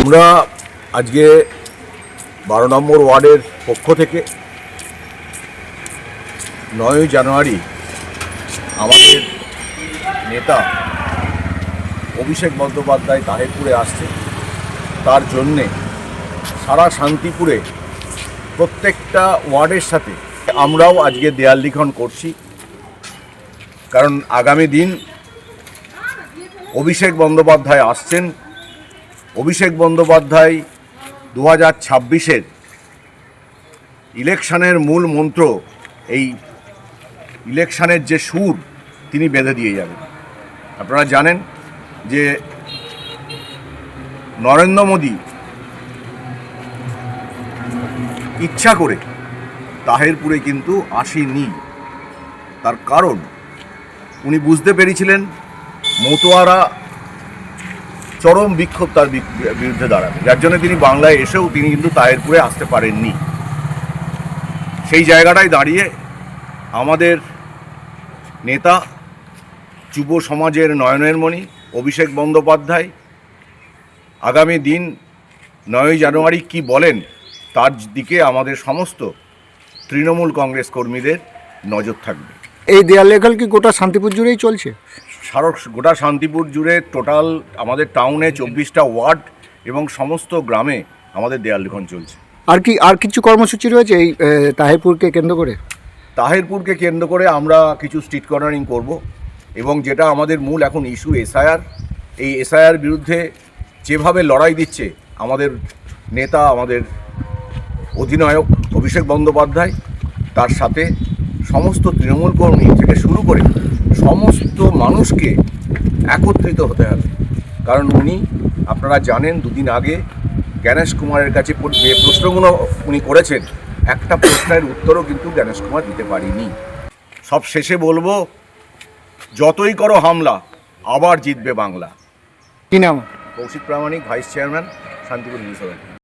আমরা আজকে বারো নম্বর ওয়ার্ডের পক্ষ থেকে নয়ই জানুয়ারি আমাদের নেতা অভিষেক বন্দ্যোপাধ্যায় তাহেরপুরে আসছে। তার জন্যে সারা শান্তিপুরে প্রত্যেকটা ওয়ার্ডের সাথে আমরাও আজকে দেয়াল লিখন করছি। কারণ আগামী দিন অভিষেক বন্দ্যোপাধ্যায় আসছেন অভিষেক বন্দ্যোপাধ্যায় দু হাজার ছাব্বিশের ইলেকশানের মূল মন্ত্র, এই ইলেকশানের যে সুর, তিনি বেঁধে দিয়ে যাবেন। আপনারা জানেন যে নরেন্দ্র মোদী ইচ্ছা করে তাহেরপুরে কিন্তু আসেনি। তার কারণ, উনি বুঝতে পেরেছিলেন, মতোয়ারা চরম বিক্ষোভ তার বিরুদ্ধে দাঁড়াবে। যার জন্য তিনি বাংলায় এসেও তিনি কিন্তু তাহেরপুরে আসতে পারেননি। সেই জায়গাটায় দাঁড়িয়ে আমাদের নেতা, যুব সমাজের নয়নের মণি অভিষেক বন্দ্যোপাধ্যায় আগামী দিন নয়ই জানুয়ারি কি বলেন, তার দিকে আমাদের সমস্ত তৃণমূল কংগ্রেস কর্মীদের নজর থাকবে। এই দেয়াল লেখাল কি গোটা শান্তিপুর জুড়েই চলছে? সারা গোটা শান্তিপুর জুড়ে টোটাল আমাদের টাউনে চব্বিশটা ওয়ার্ড এবং সমস্ত গ্রামে আমাদের দেয়াল লিখন চলছে। আর কি আর কিছু কর্মসূচি রয়েছে এই তাহিরপুরকে কেন্দ্র করে? তাহেরপুরকে কেন্দ্র করে আমরা কিছু স্ট্রিট কর্নারিং করব এবং যেটা আমাদের মূল এখন ইস্যু এসআইআর এই এসআইআর বিরুদ্ধে যেভাবে লড়াই দিচ্ছে আমাদের নেতা আমাদের অধিনায়ক অভিষেক বন্দ্যোপাধ্যায় তার সাথে সমস্ত তৃণমূল কর্মী থেকে শুরু করে সমস্ত মানুষকে একত্রিত হতে হবে। কারণ উনি আপনারা জানেন দুদিন আগে জ্ঞানেশ কুমারের কাছে যে প্রশ্নগুলো উনি করেছেন একটা প্রশ্নের উত্তরও কিন্তু জ্ঞানেশ কুমার দিতে পারিনি। সব শেষে বলব যতই করো হামলা আবার জিতবে বাংলা। কি নাম? Koushik Pramanik vice chairman Shantipur municipality